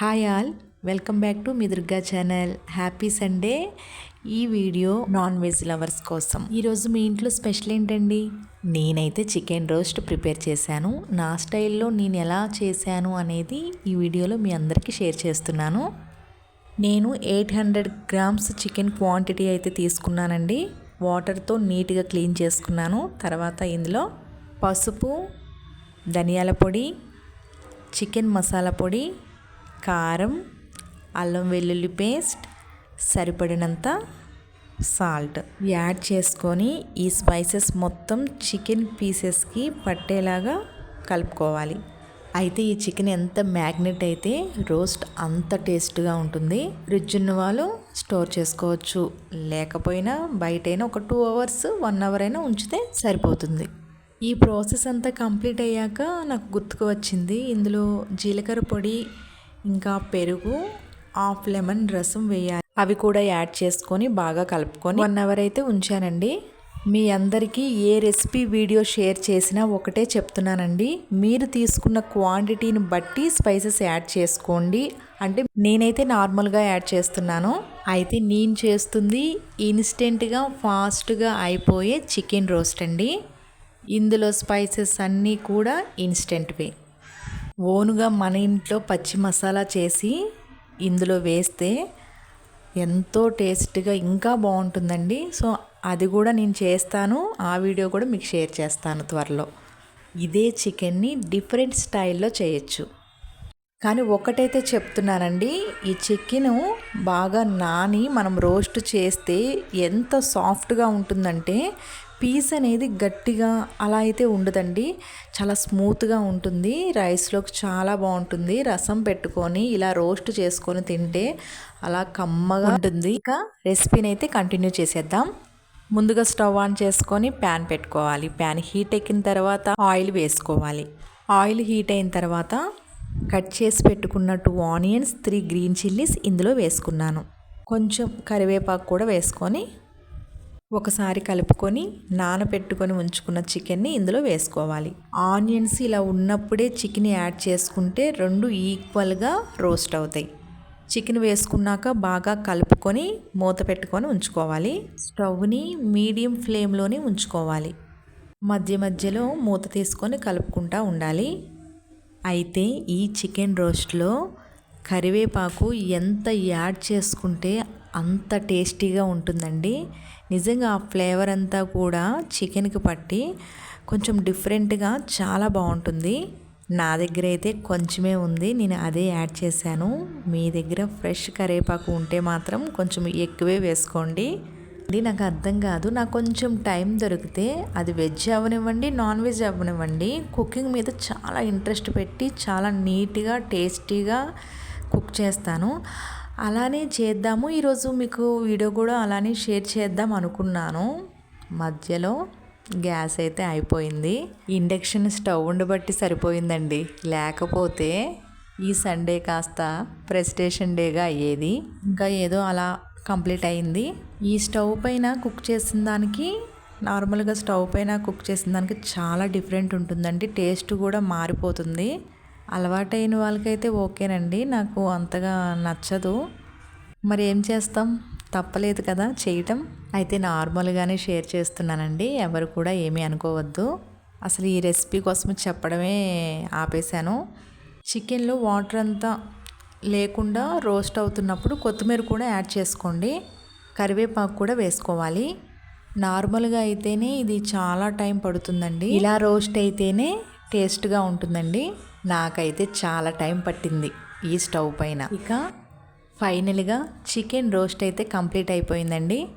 Hi all welcome back to me Durga channel. Happy Sunday. ఈ video non veg lovers కోసం. ఈరోజు మీ ఇంట్లో special ఏంటండి? నేనైతే చికెన్ రోస్ట్ ప్రిపేర్ చేశాను. నా స్టైల్లో నేను ఎలా చేశాను అనేది ఈ వీడియోలో మీ అందరికీ షేర్ చేస్తున్నాను. నేను eight hundred grams chicken quantity అయితే తీసుకున్నానండి. వాటర్తో నీట్గా క్లీన్ చేసుకున్నాను. తర్వాత ఇందులో పసుపు ధనియాల పొడి చికెన్ మసాలా పొడి కారం అల్లం వెల్లుల్లి పేస్ట్ సరిపడినంత సాల్ట్. యాడ్ చేసుకొని ఈ స్పైసెస్ మొత్తం చికెన్ పీసెస్కి పట్టేలాగా కలుపుకోవాలి. అయితే ఈ చికెన్ ఎంత మ్యాగ్నెట్ అయితే రోస్ట్ అంత టేస్ట్గా ఉంటుంది. ఫ్రిడ్జ్ ఉన్న వాళ్ళు స్టోర్ చేసుకోవచ్చు. లేకపోయినా బయటైనా ఒక టూ అవర్స్ వన్ అవర్ అయినా ఉంచితే సరిపోతుంది. ఈ ప్రాసెస్ అంతా కంప్లీట్ అయ్యాక నాకు గుర్తుకు వచ్చింది. ఇందులో జీలకర్ర పొడి ఇంకా పెరుగు హాఫ్ లెమన్ రసం వేయాలి. అవి కూడా యాడ్ చేసుకొని బాగా కలుపుకొని వన్ అవర్ అయితే ఉంచానండి. మీ అందరికీ ఏ రెసిపీ వీడియో షేర్ చేసినా ఒకటే చెప్తున్నానండి. మీరు తీసుకున్న క్వాంటిటీని బట్టి స్పైసెస్ యాడ్ చేసుకోండి. అంటే నేనైతే నార్మల్గా యాడ్ చేస్తున్నాను. అయితే నేను చేస్తుంది ఇన్స్టెంట్గా ఫాస్ట్గా అయిపోయే చికెన్ రోస్ట్ అండి. ఇందులో స్పైసెస్ అన్నీ కూడా ఇన్స్టెంట్వే. ఓనుగా మన ఇంట్లో పచ్చి మసాలా చేసి ఇందులో వేస్తే ఎంతో టేస్ట్గా ఇంకా బాగుంటుందండి. సో అది కూడా నేను చేస్తాను. ఆ వీడియో కూడా మీకు షేర్ చేస్తాను త్వరలో. ఇదే చికెన్ని డిఫరెంట్ స్టైల్లో చేయొచ్చు. కానీ ఒకటైతే చెప్తున్నానండి. ఈ చికెను బాగా నాని మనం రోస్ట్ చేస్తే ఎంత సాఫ్ట్గా ఉంటుందంటే పీస్ అనేది గట్టిగా అలా అయితే ఉండదండి. చాలా స్మూత్గా ఉంటుంది. రైస్లోకి చాలా బాగుంటుంది. రసం పెట్టుకొని ఇలా రోస్ట్ చేసుకొని తింటే అలా కమ్మగా ఉంటుంది. ఇక రెసిపీని అయితే కంటిన్యూ చేసేద్దాం. ముందుగా స్టవ్ ఆన్ చేసుకొని ప్యాన్ పెట్టుకోవాలి. ప్యాన్ హీట్ ఎక్కిన తర్వాత ఆయిల్ వేసుకోవాలి. ఆయిల్ హీట్ అయిన తర్వాత కట్ చేసి పెట్టుకున్న two onions three green chillies ఇందులో వేసుకున్నాను. కొంచెం కరివేపాకు కూడా వేసుకొని ఒకసారి కలుపుకొని నానబెట్టుకొని ఉంచుకున్న చికెన్ని ఇందులో వేసుకోవాలి. ఆనియన్స్ ఇలా ఉన్నప్పుడే చికెన్ యాడ్ చేసుకుంటే రెండు ఈక్వల్గా రోస్ట్ అవుతాయి. చికెన్ వేసుకున్నాక బాగా కలుపుకొని మూత పెట్టుకొని ఉంచుకోవాలి. స్టవ్ని మీడియం ఫ్లేమ్లోనే ఉంచుకోవాలి. మధ్య మధ్యలో మూత తీసుకొని కలుపుకుంటూ ఉండాలి. అయితే ఈ చికెన్ రోస్ట్లో కరివేపాకు ఎంత యాడ్ చేసుకుంటే అంత టేస్టీగా ఉంటుందండి. నిజంగా ఆ ఫ్లేవర్ అంతా కూడా చికెన్కి పట్టి కొంచెం డిఫరెంట్గా చాలా బాగుంటుంది. నా దగ్గర అయితే కొంచెమే ఉంది. నేను అదే యాడ్ చేశాను. మీ దగ్గర ఫ్రెష్ కరివేపాకు ఉంటే మాత్రం కొంచెం ఎక్కువే వేసుకోండి. అది నాకు అర్థం కాదు. నాకు కొంచెం టైం దొరికితే అది వెజ్ అవ్వనివ్వండి నాన్ వెజ్ అవ్వనివ్వండి. కుకింగ్ మీద చాలా ఇంట్రెస్ట్ పెట్టి చాలా నీట్గా టేస్టీగా కుక్ చేస్తాను. అలానే చేద్దాము. ఈరోజు మీకు వీడియో కూడా అలానే షేర్ చేద్దాం అనుకున్నాను. మధ్యలో గ్యాస్ అయితే అయిపోయింది. ఇండక్షన్ స్టవ్ ఉండబట్టి సరిపోయిందండి. లేకపోతే ఈ సండే కాస్త ప్రెస్టేషన్ డేగా అయ్యేది. ఇంకా ఏదో అలా కంప్లీట్ అయింది. ఈ స్టవ్ పైన కుక్ చేసిన దానికి నార్మల్గా స్టవ్ పైన కుక్ చేసిన దానికి చాలా డిఫరెంట్ ఉంటుందండి. టేస్ట్ కూడా మారిపోతుంది. అలవాటైన వాళ్ళకైతే ఓకేనండి. నాకు అంతగా నచ్చదు. మరి ఏం చేస్తాం? తప్పలేదు కదా చేయటం. అయితే నార్మల్గానే షేర్ చేస్తున్నానండి. ఎవరు కూడా ఏమీ అనుకోవద్దు. అసలు ఈ రెసిపీ కోసం చెప్పడమే ఆపేశాను. చికెన్లో వాటర్ అంతా లేకుండా రోస్ట్ అవుతున్నప్పుడు కొత్తిమీర కూడా యాడ్ చేసుకోండి. కరివేపాకు కూడా వేసుకోవాలి. నార్మల్గా అయితేనే ఇది చాలా టైం పడుతుందండి. ఇలా రోస్ట్ అయితేనే టేస్ట్గా ఉంటుందండి. నాకైతే చాలా టైం పట్టింది ఈ స్టవ్ పైన. ఇక ఫైనల్గా చికెన్ రోస్ట్ అయితే కంప్లీట్ అయిపోయిందండి.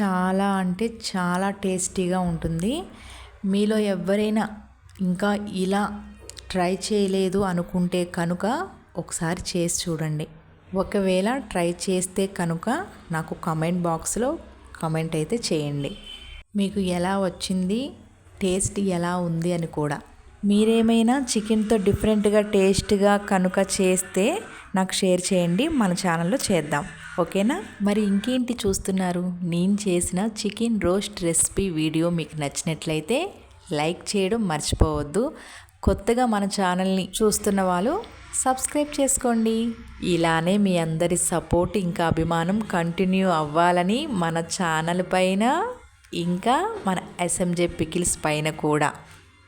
చాలా అంటే చాలా టేస్టీగా ఉంటుంది. మీలో ఎవరైనా ఇంకా ఇలా ట్రై చేయలేదు అనుకుంటే కనుక ఒకసారి చేసి చూడండి. ఒకవేళ ట్రై చేస్తే కనుక నాకు కమెంట్ బాక్స్లో కమెంట్ అయితే చేయండి. మీకు ఎలా వచ్చింది? టేస్ట్ ఎలా ఉంది అని కూడా. మీరేమైనా చికెన్తో డిఫరెంట్గా టేస్ట్గా కనుక చేస్తే నాకు షేర్ చేయండి మన ఛానల్లో చేద్దాం. ఓకేనా? మరి ఇంకేంటి చూస్తున్నారు? నేను చేసిన చికెన్ రోస్ట్ రెసిపీ వీడియో మీకు నచ్చినట్లయితే లైక్ చేయడం మర్చిపోవద్దు. కొత్తగా మన ఛానల్ని చూస్తున్న వాళ్ళు సబ్స్క్రైబ్ చేసుకోండి. ఇలానే మీ అందరి సపోర్ట్ ఇంకా అభిమానం కంటిన్యూ అవ్వాలని మన ఛానల్ పైన ఇంకా మన ఎస్ఎంజే పికిల్స్ పైన కూడా.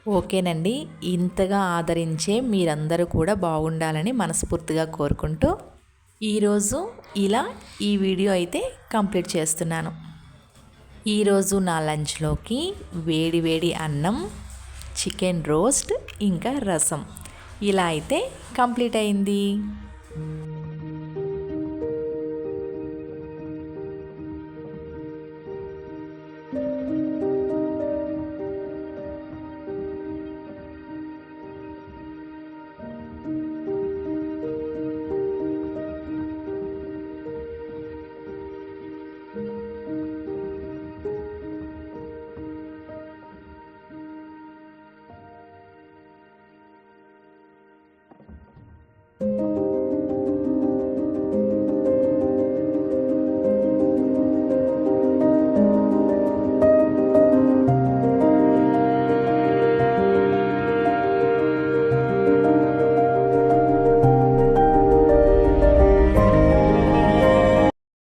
ఓకేనండి. ఇంతగా ఆదరించే మీరందరూ కూడా బాగుండాలని మనస్ఫూర్తిగా కోరుకుంటూ ఈరోజు ఇలా ఈ వీడియో అయితే కంప్లీట్ చేస్తున్నాను. ఈరోజు నా లంచ్లోకి వేడి వేడి అన్నం చికెన్ రోస్ట్ ఇంకా రసం. ఇలా అయితే కంప్లీట్ అయింది.